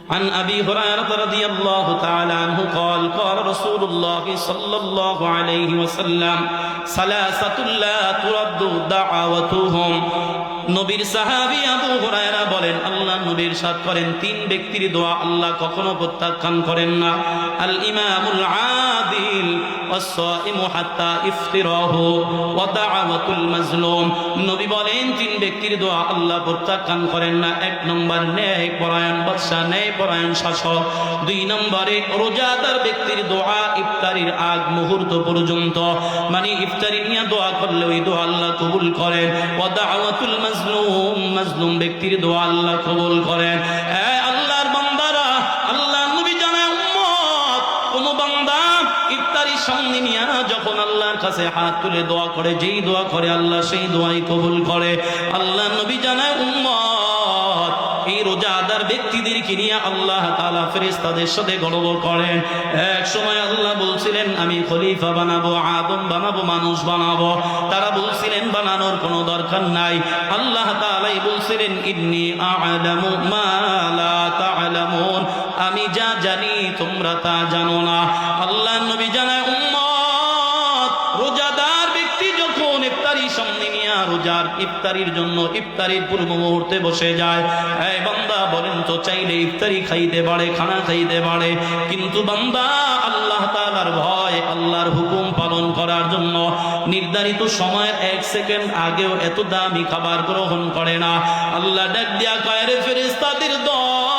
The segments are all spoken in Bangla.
عن أبي هريرة رضي الله تعالى عنه قال قال رسول الله صلى الله عليه وسلم ثلاثة لا ترد دعوتهم নবীর সাহাবী আবু হুরায়রা বলেন আল্লাহ নবীর সাথ করেন তিন ব্যক্তির দোয়া আল্লাহ কখনো প্রত্যাখ্যান করেন না আল ইমামুল আদিল والصائم حتى ইফতিরাহ ওয়া দাআওয়াতুল মাজলুম নবী বলেন তিন ব্যক্তির দোয়া আল্লাহ প্রত্যাখ্যান করেন না এক নম্বর ন্যায় পরায়ণ বাদশা ন্যায় পরায়ণ শাসক দুই নম্বরে রোজাদার ব্যক্তির দোয়া ইফতারির আগ মুহূর্ত পর্যন্ত মানে ইফতারি নিয়ে দোয়া করলে ওই দোয়া আল্লাহ কবুল করেন ওয়া দাআওয়াতুল মাজলুম মাজলুম ব্যক্তির দোয়া আল্লাহ কবুল করেন বান্দা ইফতারি সামনে নিয়ে যখন আল্লাহর কাছে হাত তুলে দোয়া করে, যেই দোয়া করে আল্লাহ, সেই দোয়াই কবুল করে। আল্লাহ নবী জানায় এই নিয়ে আল্লাহ সাথে গর্ব করেন। এক সময় আল্লাহ বলছিলেন, আমি খলিফা বানাবো, আদম বানাবো, মানুষ বানাবো। তারা বলছিলেন, বানানোর কোনো দরকার নাই। আল্লাহ তালাই বলছিলেন, ইন্নি আলামু মা তোমরা তা জানো না। আল্লাহ নবী জানায়, উম্মত, রোজাদার ব্যক্তি যখন ইফতারি সামনে নিয়ে রোজার ইফতারির জন্য ইফতারির পূর্ব মুহূর্তে বসে যায় এই বান্দা বলেন তো, চাইলে ইফতারি খাইতে পারে, খানা খাইতে পারে। কিন্তু বান্দা, আল্লাহ তাআলার ভয়, আল্লাহর হুকুম পালন করার জন্য নির্ধারিত সময়ের এক সেকেন্ড আগেও এত দামি খাবার গ্রহণ করে না। আল্লাহ ডাক দিয়া কয়, রে ফেরেশতাদের দল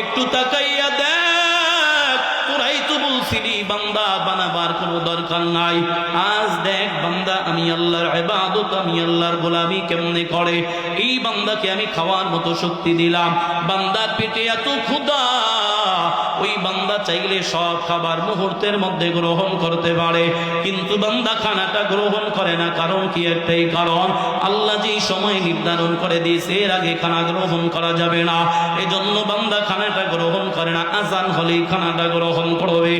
একটু তাকাইয়া দেখ, তোরাই তো বলছিলি বান্দা বানাবার কোনো দরকার নাই। আজ দেখ বান্দা, আমি আল্লাহর ইবাদত, আমি আল্লাহর গোলামি কেমনে করে? এই বান্দাকে আমি খাওয়ার মতো শক্তি দিলাম। বান্দার পেটে এত বান্দা চাইলে সব খাবার মুহূর্তের মধ্যে গ্রহণ করতে পারে। কিন্তু বান্দা খানাটা গ্রহণ করে না, কারণ কি একটাই কারণ? আল্লাহ যেই সময় নির্ধারণ করে দিয়েছে, এর আগে খানা গ্রহণ করা যাবে না। এজন্য বান্দা খানাটা গ্রহণ করে না, আজান হলেই খানাটা গ্রহণ করবে।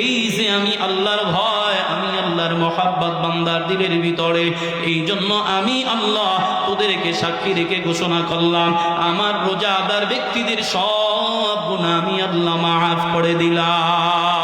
এই যে আমি আল্লাহর ভয়, আমি আল্লাহর মহাব্বত বান্দার দিলের ভিতরে এই জন্য আমি আল্লাহ তোদেরকে সাক্ষী রেখে ঘোষণা করলাম, আমার রোজাদার ব্যক্তিদের সব গুণা আমি আল্লাহ মাফ করে দিলাম।